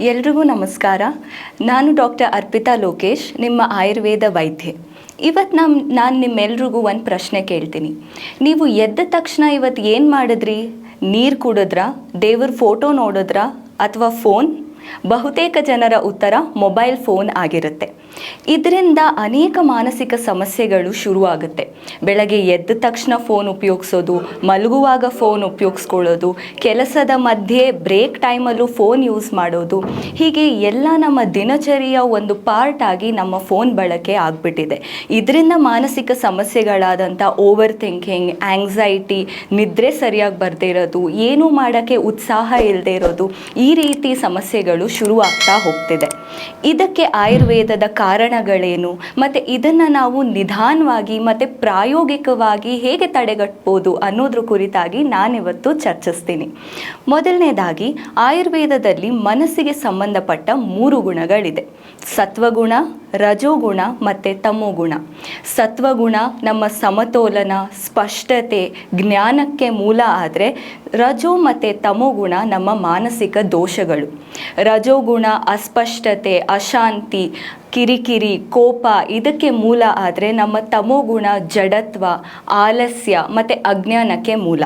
ಎಲ್ರಿಗೂ ನಮಸ್ಕಾರ. ನಾನು ಡಾಕ್ಟರ್ ಅರ್ಪಿತಾ ಲೋಕೇಶ್, ನಿಮ್ಮ ಆಯುರ್ವೇದ ವೈದ್ಯೆ. ಇವತ್ತು ನಮ್ಮ ನಾನು ನಿಮ್ಮೆಲ್ರಿಗೂ ಒಂದು ಪ್ರಶ್ನೆ ಕೇಳ್ತೀನಿ. ನೀವು ಎದ್ದ ತಕ್ಷಣ ಇವತ್ತು ಏನು ಮಾಡಿದ್ರಿ? ನೀರು ಕುಡಿದ್ರಾ? ದೇವ್ರ ಫೋಟೋ ನೋಡಿದ್ರಾ? ಅಥವಾ ಫೋನ್? ಬಹುತೇಕ ಜನರ ಉತ್ತರ ಮೊಬೈಲ್ ಫೋನ್ ಆಗಿರುತ್ತೆ. ಇದರಿಂದ ಅನೇಕ ಮಾನಸಿಕ ಸಮಸ್ಯೆಗಳು ಶುರುವಾಗುತ್ತೆ. ಬೆಳಗ್ಗೆ ಎದ್ದ ತಕ್ಷಣ ಫೋನ್ ಉಪಯೋಗಿಸೋದು, ಮಲಗುವಾಗ ಫೋನ್ ಉಪಯೋಗಿಸ್ಕೊಳ್ಳೋದು, ಕೆಲಸದ ಮಧ್ಯೆ ಬ್ರೇಕ್ ಟೈಮಲ್ಲೂ ಫೋನ್ ಯೂಸ್ ಮಾಡೋದು, ಹೀಗೆ ಎಲ್ಲ ನಮ್ಮ ದಿನಚರಿಯ ಒಂದು ಪಾರ್ಟ್ ಆಗಿ ನಮ್ಮ ಫೋನ್ ಬಳಕೆ ಆಗಿಬಿಟ್ಟಿದೆ. ಇದರಿಂದ ಮಾನಸಿಕ ಸಮಸ್ಯೆಗಳಾದಂಥ ಓವರ್ ಥಿಂಕಿಂಗ್ ಆಂಗ್ಸೈಟಿ ನಿದ್ರೆ ಸರಿಯಾಗಿ ಬರದೇ ಇರೋದು, ಏನೂ ಮಾಡೋಕ್ಕೆ ಉತ್ಸಾಹ ಇಲ್ಲದೆ ಇರೋದು, ಈ ರೀತಿ ಸಮಸ್ಯೆಗಳು ಶುರುವಾಗ್ತಾ ಹೋಗ್ತಿದೆ. ಇದಕ್ಕೆ ಆಯುರ್ವೇದದ ಕಾರಣಗಳೇನು? ಮತ್ತು ಇದನ್ನು ನಾವು ನಿಧಾನವಾಗಿ ಮತ್ತು ಪ್ರಾಯೋಗಿಕವಾಗಿ ಹೇಗೆ ತಡೆಗಟ್ಬೋದು ಅನ್ನೋದ್ರ ಕುರಿತಾಗಿ ನಾನಿವತ್ತು ಚರ್ಚಿಸ್ತೀನಿ. ಮೊದಲನೇದಾಗಿ, ಆಯುರ್ವೇದದಲ್ಲಿ ಮನಸ್ಸಿಗೆ ಸಂಬಂಧಪಟ್ಟ ಮೂರು ಗುಣಗಳಿದೆ. ಸತ್ವಗುಣ ರಜೋಗುಣ ಮತ್ತು ತಮೋಗುಣ. ಸತ್ವಗುಣ ನಮ್ಮ ಸಮತೋಲನ, ಸ್ಪಷ್ಟತೆ, ಜ್ಞಾನಕ್ಕೆ ಮೂಲ ಆದರೆ ರಜೋ ಮತ್ತು ತಮೋಗುಣ ನಮ್ಮ ಮಾನಸಿಕ ದೋಷಗಳು. ರಜೋಗುಣ, ಅಸ್ಪಷ್ಟತೆ, ಅಶಾಂತಿ, ಕಿರಿಕಿರಿ, ಕೋಪ ಇದಕ್ಕೆ ಮೂಲ ಆದರೆ ನಮ್ಮ ತಮೋಗುಣ, ಜಡತ್ವ, ಆಲಸ್ಯ ಮತ್ತು ಅಜ್ಞಾನಕ್ಕೆ ಮೂಲ.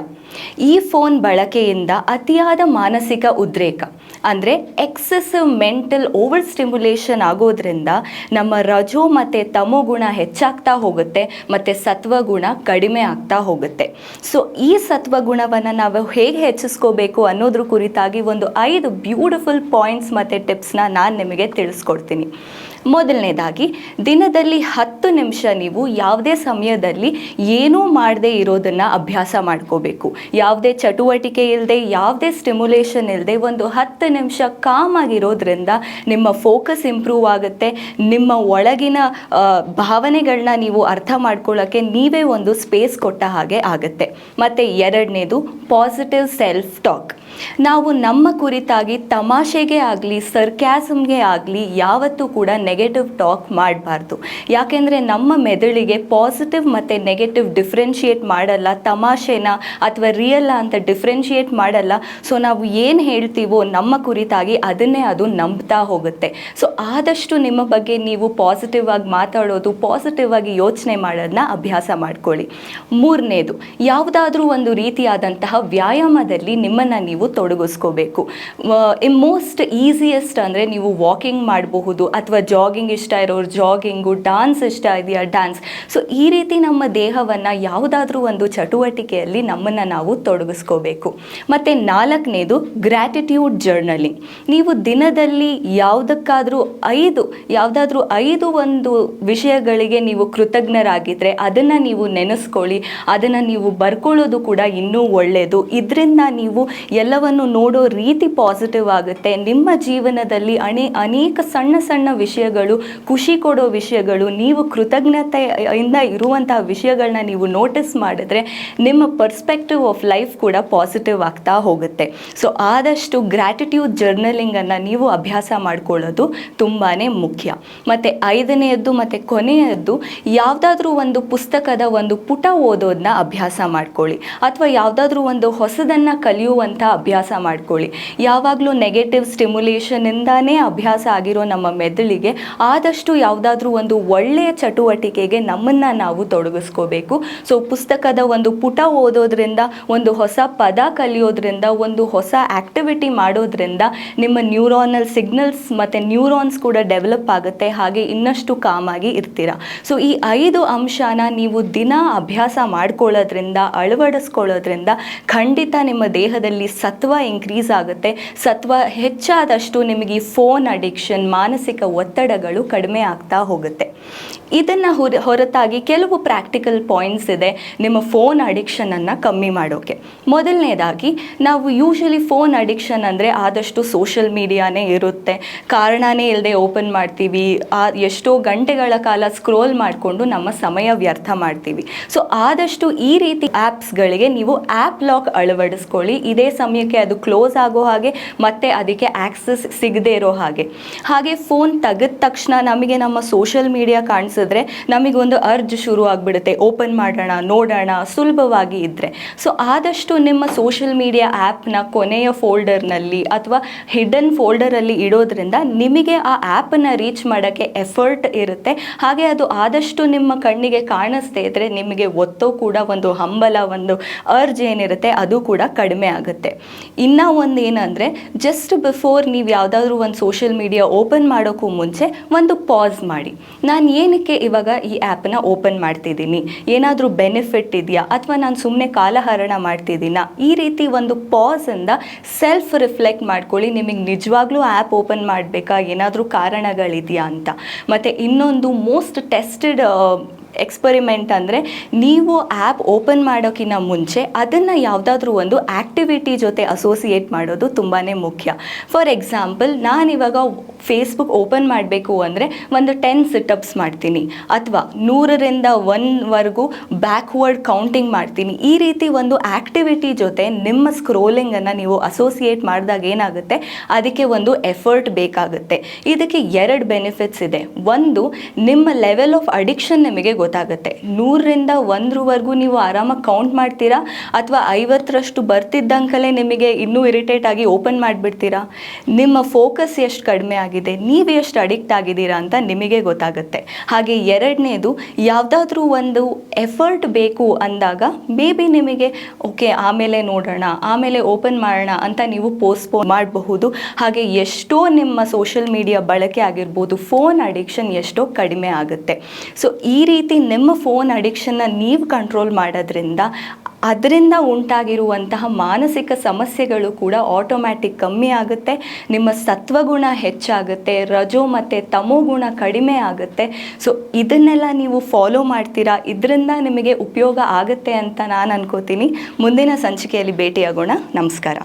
ಈ ಫೋನ್ ಬಳಕೆಯಿಂದ ಅತಿಯಾದ ಮಾನಸಿಕ ಉದ್ರೇಕ ಅಂದರೆ ಎಕ್ಸೆಸಿವ್ ಮೆಂಟಲ್ ಓವರ್ ಸ್ಟಿಮ್ಯುಲೇಷನ್ ಆಗೋದ್ರಿಂದ ನಮ್ಮ ರಜೋ ಮತ್ತು ತಮೋಗುಣ ಹೆಚ್ಚಾಗ್ತಾ ಹೋಗುತ್ತೆ, ಮತ್ತು ಸತ್ವಗುಣ ಕಡಿಮೆ ಆಗ್ತಾ ಹೋಗುತ್ತೆ. ಸೊ ಈ ಸತ್ವಗುಣವನ್ನು ನಾವು ಹೇಗೆ ಹೆಚ್ಚಿಸ್ಕೋಬೇಕು ಅನ್ನೋದ್ರ ಕುರಿತಾಗಿ ಒಂದು ಐದು ಬ್ಯೂಟಿಫುಲ್ ಪಾಯಿಂಟ್ಸ್ ಮತ್ತು ಟಿಪ್ಸ್ನ ನಾನು ನಿಮಗೆ ತಿಳಿಸ್ಕೊಡ್ತೀನಿ. ಮೊದಲನೇದಾಗಿ, ದಿನದಲ್ಲಿ ಹತ್ತು ನಿಮಿಷ ನೀವು ಯಾವುದೇ ಸಮಯದಲ್ಲಿ ಏನೂ ಮಾಡದೇ ಇರೋದನ್ನು ಅಭ್ಯಾಸ ಮಾಡ್ಕೋಬೇಕು. ಯಾವುದೇ ಚಟುವಟಿಕೆ ಇಲ್ಲದೆ ಯಾವುದೇ ಸ್ಟಿಮ್ಯುಲೇಷನ್ ಇಲ್ಲದೆ ಒಂದು ಹತ್ತು ನಿಮಿಷ ಕಾಮಾಗಿರೋದ್ರಿಂದ ನಿಮ್ಮ ಫೋಕಸ್ ಇಂಪ್ರೂವ್ ಆಗುತ್ತೆ. ನಿಮ್ಮ ಒಳಗಿನ ಭಾವನೆಗಳನ್ನ ನೀವು ಅರ್ಥ ಮಾಡ್ಕೊಳ್ಳೋಕ್ಕೆ ನೀವೇ ಒಂದು ಸ್ಪೇಸ್ ಕೊಟ್ಟ ಹಾಗೆ ಆಗುತ್ತೆ. ಮತ್ತು ಎರಡನೇದು ಪಾಸಿಟಿವ್ ಸೆಲ್ಫ್ ಟಾಕ್ ನಾವು ನಮ್ಮ ಕುರಿತಾಗಿ ತಮಾಷೆಗೆ ಆಗಲಿ ಸರ್ಕ್ಯಾಸಮ್ಗೆ ಆಗಲಿ ಯಾವತ್ತೂ ಕೂಡ ನೆಗೆಟಿವ್ ಟಾಕ್ ಮಾಡಬಾರ್ದು. ಯಾಕೆಂದರೆ ನಮ್ಮ ಮೆದುಳಿಗೆ ಪಾಸಿಟಿವ್ ಮತ್ತು ನೆಗೆಟಿವ್ ಡಿಫ್ರೆನ್ಷಿಯೇಟ್ ಮಾಡಲ್ಲ, ತಮಾಷೆನ ಅಥವಾ ರಿಯಲ್ಲ ಅಂತ ಡಿಫ್ರೆನ್ಷಿಯೇಟ್ ಮಾಡಲ್ಲ. ಸೊ ನಾವು ಏನು ಹೇಳ್ತೀವೋ ನಮ್ಮ ಕುರಿತಾಗಿ ಅದನ್ನೇ ಅದು ನಂಬ್ತಾ ಹೋಗುತ್ತೆ. ಸೊ ಆದಷ್ಟು ನಿಮ್ಮ ಬಗ್ಗೆ ನೀವು ಪಾಸಿಟಿವ್ ಆಗಿ ಮಾತಾಡೋದು ಪಾಸಿಟಿವ್ ಆಗಿ ಯೋಚನೆ ಮಾಡೋದನ್ನ ಅಭ್ಯಾಸ ಮಾಡ್ಕೊಳ್ಳಿ. ಮೂರನೇದು, ಯಾವುದಾದ್ರೂ ಒಂದು ರೀತಿಯಾದಂತಹ ವ್ಯಾಯಾಮದಲ್ಲಿ ನಿಮ್ಮನ್ನು ನೀವು ತೊಡಗಿಸ್ಕೋಬೇಕು. ಮೋಸ್ಟ್ ಈಸಿಯೆಸ್ಟ್ ಅಂದರೆ ನೀವು ವಾಕಿಂಗ್ ಮಾಡಬಹುದು ಅಥವಾ ಜಾಗಿಂಗ್ ಇಷ್ಟ ಇರೋರು ಜಾಗಿಂಗು ಡಾನ್ಸ್ ಇಷ್ಟ ಇದೆಯಾ ಡ್ಯಾನ್ಸ್ ಸೊ ಈ ರೀತಿ ನಮ್ಮ ದೇಹವನ್ನು ಯಾವುದಾದ್ರೂ ಒಂದು ಚಟುವಟಿಕೆಯಲ್ಲಿ ನಮ್ಮನ್ನು ನಾವು ತೊಡಗಿಸ್ಕೋಬೇಕು. ಮತ್ತು ನಾಲ್ಕನೇದು ಗ್ರ್ಯಾಟಿಟ್ಯೂಡ್ ಜರ್ನಲಿಂಗ್ ನೀವು ದಿನದಲ್ಲಿ ಯಾವುದಕ್ಕಾದರೂ ಐದು, ಯಾವುದಾದ್ರೂ ಐದು ಒಂದು ವಿಷಯಗಳಿಗೆ ನೀವು ಕೃತಜ್ಞರಾಗಿದ್ದರೆ ಅದನ್ನು ನೀವು ನೆನೆಸ್ಕೊಳ್ಳಿ, ಅದನ್ನು ನೀವು ಬರ್ಕೊಳ್ಳೋದು ಕೂಡ ಇನ್ನೂ ಒಳ್ಳೆಯದು ಇದರಿಂದ ನೀವು ಎಲ್ಲವನ್ನು ನೋಡೋ ರೀತಿ ಪಾಸಿಟಿವ್ ಆಗುತ್ತೆ. ನಿಮ್ಮ ಜೀವನದಲ್ಲಿ ಅನೇ ಅನೇಕ ಸಣ್ಣ ಸಣ್ಣ ವಿಷಯಗಳು, ಖುಷಿ ಕೊಡೋ ವಿಷಯಗಳು, ನೀವು ಕೃತಜ್ಞತೆಯಿಂದ ಇರುವಂತಹ ವಿಷಯಗಳನ್ನ ನೀವು ನೋಟಿಸ್ ಮಾಡಿದ್ರೆ ನಿಮ್ಮ ಪರ್ಸ್ಪೆಕ್ಟಿವ್ ಆಫ್ ಲೈಫ್ ಕೂಡ ಪಾಸಿಟಿವ್ ಆಗ್ತಾ ಹೋಗುತ್ತೆ. ಸೊ ಆದಷ್ಟು ಗ್ರ್ಯಾಟಿಟ್ಯೂಡ್ ಜರ್ನಲಿಂಗನ್ನು ನೀವು ಅಭ್ಯಾಸ ಮಾಡಿಕೊಳ್ಳೋದು ತುಂಬಾ ಮುಖ್ಯ. ಮತ್ತು ಐದನೆಯದ್ದು ಮತ್ತು ಕೊನೆಯದ್ದು, ಯಾವುದಾದ್ರೂ ಒಂದು ಪುಸ್ತಕದ ಒಂದು ಪುಟ ಓದೋದನ್ನ ಅಭ್ಯಾಸ ಮಾಡ್ಕೊಳ್ಳಿ. ಅಥವಾ ಯಾವುದಾದ್ರೂ ಒಂದು ಹೊಸದನ್ನು ಕಲಿಯುವಂಥ ಅಭ್ಯಾಸ ಮಾಡ್ಕೊಳ್ಳಿ. ಯಾವಾಗಲೂ ನೆಗೆಟಿವ್ ಸ್ಟಿಮ್ಯುಲೇಷನಿಂದಾನೇ ಅಭ್ಯಾಸ ಆಗಿರೋ ನಮ್ಮ ಮೆದುಳಿಗೆ ಆದಷ್ಟು ಯಾವುದಾದ್ರೂ ಒಂದು ಒಳ್ಳೆಯ ಚಟುವಟಿಕೆಗೆ ನಮ್ಮನ್ನು ನಾವು ತೊಡಗಿಸ್ಕೋಬೇಕು. ಸೊ ಪುಸ್ತಕದ ಒಂದು ಪುಟ ಓದೋದ್ರಿಂದ, ಒಂದು ಹೊಸ ಪದ ಕಲಿಯೋದ್ರಿಂದ, ಒಂದು ಹೊಸ ಆ್ಯಕ್ಟಿವಿಟಿ ಮಾಡೋದ್ರಿಂದ ನಿಮ್ಮ ನ್ಯೂರಾನಲ್ ಸಿಗ್ನಲ್ಸ್ ಮತ್ತು ನ್ಯೂರಾನ್ಸ್ ಕೂಡ ಡೆವಲಪ್ ಆಗುತ್ತೆ. ಹಾಗೆ ಇನ್ನಷ್ಟು ಕಾಮಾಗಿ ಇರ್ತೀರ. ಸೊ ಈ ಐದು ಅಂಶನ ನೀವು ದಿನ ಅಭ್ಯಾಸ ಮಾಡ್ಕೊಳ್ಳೋದ್ರಿಂದ, ಅಳವಡಿಸ್ಕೊಳ್ಳೋದ್ರಿಂದ ಖಂಡಿತ ನಿಮ್ಮ ದೇಹದಲ್ಲಿ ಸತ್ವ ಇನ್ಕ್ರೀಸ್ ಆಗುತ್ತೆ. ಸತ್ವ ಹೆಚ್ಚಾದಷ್ಟು ನಿಮಗೆ ಫೋನ್ ಅಡಿಕ್ಷನ್ ಮಾನಸಿಕ ಒತ್ತಡಗಳು ಕಡಿಮೆ ಆಗ್ತಾ ಹೋಗುತ್ತೆ. ಇದನ್ನು ಹೊರ, ಹೊರತಾಗಿ ಕೆಲವು ಪ್ರಾಕ್ಟಿಕಲ್ ಪಾಯಿಂಟ್ಸ್ ಇದೆ ನಿಮ್ಮ ಫೋನ್ ಅಡಿಕ್ಷನನ್ನು ಕಮ್ಮಿ ಮಾಡೋಕ್ಕೆ ಮೊದಲನೇದಾಗಿ, ನಾವು ಯೂಶಲಿ ಫೋನ್ ಅಡಿಕ್ಷನ್ ಅಂದರೆ ಆದಷ್ಟು ಸೋಷಿಯಲ್ ಮೀಡಿಯಾನೇ ಇರುತ್ತೆ. ಕಾರಣನೇ ಇಲ್ಲದೆ ಓಪನ್ ಮಾಡ್ತೀವಿ. ಆ, ಎಷ್ಟೋ ಗಂಟೆಗಳ ಕಾಲ ಸ್ಕ್ರೋಲ್ ಮಾಡಿಕೊಂಡು ನಮ್ಮ ಸಮಯ ವ್ಯರ್ಥ ಮಾಡ್ತೀವಿ. ಸೊ ಆದಷ್ಟು ಈ ರೀತಿ ಆ್ಯಪ್ಸ್ಗಳಿಗೆ ನೀವು ಆ್ಯಪ್ ಲಾಕ್ ಅಳವಡಿಸ್ಕೊಳ್ಳಿ. ಇದೇ ಸಮಯ ಸಮಯಕ್ಕೆ ಅದು ಕ್ಲೋಸ್ ಆಗೋ ಹಾಗೆ ಮತ್ತೆ ಅದಕ್ಕೆ ಆಕ್ಸೆಸ್ ಸಿಗದೇ ಇರೋ ಹಾಗೆ. ಹಾಗೆ ಫೋನ್ ತೆಗೆದ ತಕ್ಷಣ ನಮಗೆ ನಮ್ಮ ಸೋಷಿಯಲ್ ಮೀಡಿಯಾ ಕಾಣಿಸಿದ್ರೆ ನಮಗೊಂದು ಅರ್ಜ್ ಶುರು ಆಗಿಬಿಡುತ್ತೆ. ಓಪನ್ ಮಾಡೋಣ, ನೋಡೋಣ, ಸುಲಭವಾಗಿ ಇದ್ದರೆ ಸೊ ಆದಷ್ಟು ನಿಮ್ಮ ಸೋಷಿಯಲ್ ಮೀಡಿಯಾ ಆ್ಯಪ್ನ ಕೊನೆಯ ಫೋಲ್ಡರ್ನಲ್ಲಿ ಅಥವಾ ಹಿಡನ್ ಫೋಲ್ಡರಲ್ಲಿ ಇಡೋದ್ರಿಂದ ನಿಮಗೆ ಆ ಆ್ಯಪನ್ನು ರೀಚ್ ಮಾಡೋಕ್ಕೆ ಎಫರ್ಟ್ ಇರುತ್ತೆ. ಹಾಗೆ ಅದು ಆದಷ್ಟು ನಿಮ್ಮ ಕಣ್ಣಿಗೆ ಕಾಣಿಸ್ದೇ ಇದ್ದರೆ ನಿಮಗೆ ಒತ್ತೋ ಕೂಡ ಒಂದು ಹಂಬಲ, ಒಂದು ಅರ್ಜ್ ಏನಿರುತ್ತೆ, ಅದು ಕೂಡ ಕಡಿಮೆ ಆಗುತ್ತೆ. ಇನ್ನು ಒಂದು ಏನಂದರೆ ಜಸ್ಟ್ ಬಿಫೋರ್ ನೀವು ಯಾವುದಾದ್ರೂ ಒಂದು ಸೋಷಿಯಲ್ ಮೀಡಿಯಾ ಓಪನ್ ಮಾಡೋಕ್ಕೂ ಮುಂಚೆ ಒಂದು ಪಾಸ್ ಮಾಡಿ. ನಾನು ಏನಕ್ಕೆ ಇವಾಗ ಈ ಆ್ಯಪನ್ನ ಓಪನ್ ಮಾಡ್ತಿದ್ದೀನಿ? ಏನಾದರೂ ಬೆನಿಫಿಟ್ ಇದೆಯಾ? ಅಥವಾ ನಾನು ಸುಮ್ಮನೆ ಕಾಲಹರಣ ಮಾಡ್ತಿದ್ದೀನಾ? ಈ ರೀತಿ ಒಂದು ಪಾಸಿಂದ ಸೆಲ್ಫ್ ರಿಫ್ಲೆಕ್ಟ್ ಮಾಡ್ಕೊಳ್ಳಿ. ನಿಮಗೆ ನಿಜವಾಗ್ಲೂ ಆ್ಯಪ್ ಓಪನ್ ಮಾಡಬೇಕಾ? ಏನಾದರೂ ಕಾರಣಗಳಿದೆಯಾ ಅಂತ. ಮತ್ತು ಇನ್ನೊಂದು ಮೋಸ್ಟ್ ಟೆಸ್ಟೆಡ್ ಎಕ್ಸ್ಪರಿಮೆಂಟ್ ಅಂದರೆ ನೀವು ಆ್ಯಪ್ ಓಪನ್ ಮಾಡೋಕ್ಕಿಂತ ಮುಂಚೆ ಅದನ್ನು ಯಾವುದಾದ್ರೂ ಒಂದು ಆ್ಯಕ್ಟಿವಿಟಿ ಜೊತೆ ಅಸೋಸಿಯೇಟ್ ಮಾಡೋದು ತುಂಬಾ ಮುಖ್ಯ. ಫಾರ್ ಎಕ್ಸಾಂಪಲ್ ನಾನಿವಾಗ ಫೇಸ್ಬುಕ್ ಓಪನ್ ಮಾಡಬೇಕು ಅಂದರೆ ಒಂದು ಟೆನ್ ಸಿಟಪ್ಸ್ ಮಾಡ್ತೀನಿ ಅಥವಾ ನೂರರಿಂದ ಒನ್ವರೆಗೂ ಬ್ಯಾಕ್ವರ್ಡ್ ಕೌಂಟಿಂಗ್ ಮಾಡ್ತೀನಿ. ಈ ರೀತಿ ಒಂದು ಆ್ಯಕ್ಟಿವಿಟಿ ಜೊತೆ ನಿಮ್ಮ ಸ್ಕ್ರೋಲಿಂಗನ್ನು ನೀವು ಅಸೋಸಿಯೇಟ್ ಮಾಡಿದಾಗ ಏನಾಗುತ್ತೆ? ಅದಕ್ಕೆ ಒಂದು ಎಫರ್ಟ್ ಬೇಕಾಗುತ್ತೆ. ಇದಕ್ಕೆ ಎರಡು ಬೆನಿಫಿಟ್ಸ್ ಇದೆ. ಒಂದು, ನಿಮ್ಮ ಲೆವೆಲ್ ಆಫ್ ಅಡಿಕ್ಷನ್ ನಿಮಗೆ ಗೊತ್ತಾಗುತ್ತೆ. ನೂರರಿಂದ ಒಂದರವರೆಗೂ ನೀವು ಆರಾಮಾಗಿ ಕೌಂಟ್ ಮಾಡ್ತೀರಾ? ಅಥವಾ ಐವತ್ತರಷ್ಟು ಬರ್ತಿದ್ದಂಕಲೇ ನಿಮಗೆ ಇನ್ನೂ ಇರಿಟೇಟ್ ಆಗಿ ಓಪನ್ ಮಾಡಿಬಿಡ್ತೀರಾ? ನಿಮ್ಮ ಫೋಕಸ್ ಎಷ್ಟು ಕಡಿಮೆ ಆಗಿದೆ? ನೀವು ಎಷ್ಟು ಅಡಿಕ್ಟ್ ಆಗಿದ್ದೀರಾ ಅಂತ ನಿಮಗೆ ಗೊತ್ತಾಗುತ್ತೆ. ಹಾಗೆ ಎರಡನೇದು, ಯಾವುದಾದ್ರೂ ಒಂದು ಎಫರ್ಟ್ ಬೇಕು ಅಂದಾಗ ಮೇ ಬಿ ನಿಮಗೆ ಓಕೆ ಆಮೇಲೆ ನೋಡೋಣ, ಆಮೇಲೆ ಓಪನ್ ಮಾಡೋಣ ಅಂತ ನೀವು ಪೋಸ್ಟ್ಪೋನ್ ಮಾಡಬಹುದು. ಹಾಗೆ ಎಷ್ಟೋ ನಿಮ್ಮ ಸೋಷಿಯಲ್ ಮೀಡಿಯಾ ಬಳಕೆ ಆಗಿರ್ಬೋದು ಫೋನ್ ಅಡಿಕ್ಷನ್ ಎಷ್ಟೋ ಕಡಿಮೆ ಆಗುತ್ತೆ. ಸೊ ಈ ರೀತಿ ನಿಮ್ಮ ಫೋನ್ ಅಡಿಕ್ಷನ್ನ ನೀವು ಕಂಟ್ರೋಲ್ ಮಾಡೋದ್ರಿಂದ ಅದರಿಂದ ಉಂಟಾಗಿರುವಂತಹ ಮಾನಸಿಕ ಸಮಸ್ಯೆಗಳು ಕೂಡ ಆಟೋಮ್ಯಾಟಿಕ್ ಕಮ್ಮಿ ಆಗುತ್ತೆ. ನಿಮ್ಮ ಸತ್ವಗುಣ ಹೆಚ್ಚಾಗುತ್ತೆ. ರಜೋ ಮತ್ತು ತಮೋಗುಣ ಕಡಿಮೆ ಆಗುತ್ತೆ. ಸೊ ಇದನ್ನೆಲ್ಲ ನೀವು ಫಾಲೋ ಮಾಡ್ತೀರಾ? ಇದರಿಂದ ನಿಮಗೆ ಉಪಯೋಗ ಆಗುತ್ತೆ ಅಂತ ನಾನು ಅನ್ಕೋತೀನಿ. ಮುಂದಿನ ಸಂಚಿಕೆಯಲ್ಲಿ ಭೇಟಿಯಾಗೋಣ. ನಮಸ್ಕಾರ.